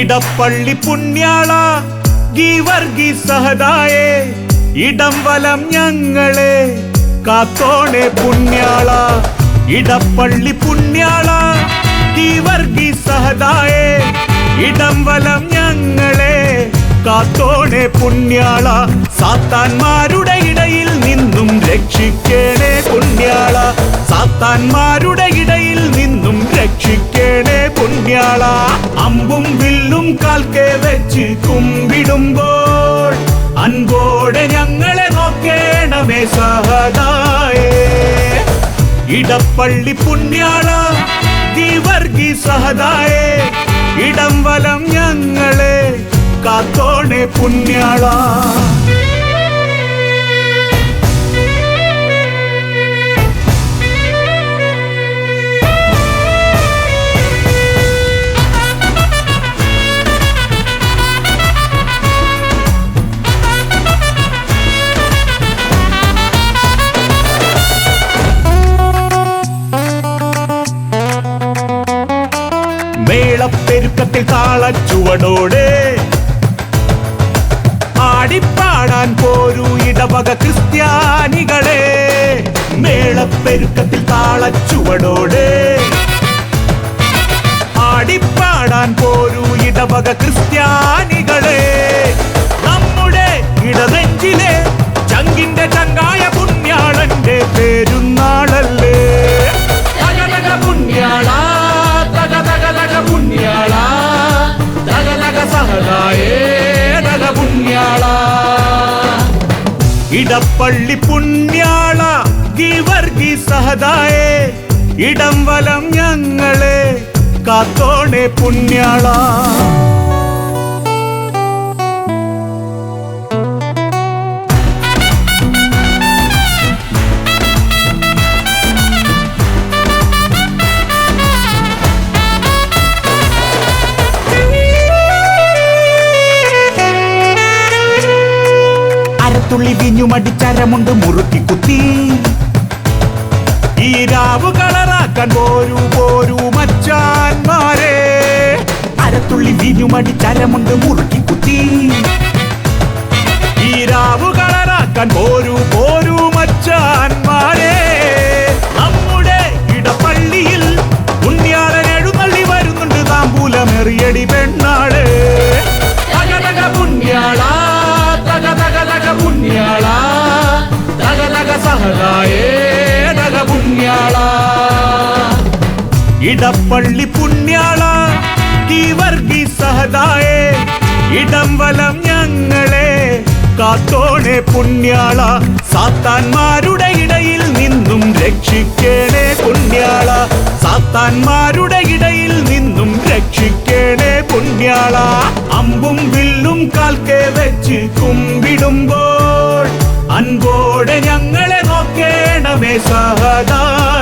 ഇടപ്പള്ളി പുണ്യാള ഗീവർഗി സഹദായേ ഇടം വലം ഞങ്ങളെ കാത്തോണെ പുണ്യാള. ഇടപ്പള്ളി പുണ്യാള ഗീവർഗി സഹദായേ ഇടം വലം ഞങ്ങളെ കാത്തോണെ പുണ്യാള. സാത്താന്മാരുടെ ഇടയിൽ നിന്നും രക്ഷിക്കേണേ പുണ്യാള. സാത്താന്മാരുടെ ഇടയിൽ നിന്നും കാൽക്കെ വെച്ച് കുമ്പിടുമ്പോൾ അൻപോടെ ഞങ്ങളെ നോക്കേണമേ സഹദായേ ഇടപ്പള്ളി പുണ്യാള ദീവർഗി സഹദായേ ഇടം വലം ഞങ്ങളെ കാത്തോണെ പുണ്യാള. മേളപ്പെരുക്കത്തിൽ താളച്ചുവടോടെ. ആടിപ്പാടാൻ പോരൂ ഇടവക ക്രിസ്ത്യാനികളെ. മേളപ്പെരുക്കത്തിൽ താളച്ചുവടോടെ. ആടിപ്പാടാൻ പോരൂ ഇടവക ക്രിസ്ത്യാനികളെ പുണ്യാള ഇടപ്പള്ളി പുണ്യാള ഗിവർഗി സഹദായേ ഇടം വലം ഞങ്ങളെ കാത്തോണെ പുണ്യാള. അരത്തുള്ളി വിഞ്ഞുമടിച്ചരമുണ്ട് മുറുക്കി കുത്തി. ഈ രാവ് കളറാക്കാൻ പോരൂ പോരൂ മച്ചാന്മാരെ. അരത്തുള്ളി വിഞ്ഞുമടിച്ചരമുണ്ട് മുറുക്കി കുത്തി. ഈ രാവ് കളറാക്കാൻ പോരൂ തക പുണ്യാള ഇടപ്പള്ളി പുണ്യാള തീവർഗി സഹദായേ ഇടം വലം ഞങ്ങളെ കാത്തോണെ പുണ്യാള. സാത്താന്മാരുടെ ഇടയിൽ നിന്നും രക്ഷിക്കേണേ പുണ്യാള. സാത്താന്മാരുടെ ഇടയിൽ നിന്നും രക്ഷിക്കേണേ പുണ്യാള. അമ്പും വില്ലും കാൽക്കെ വെച്ച് കുമ്പിടുമ്പോൾ അൻപോടെ ഞങ്ങളെ में सहदा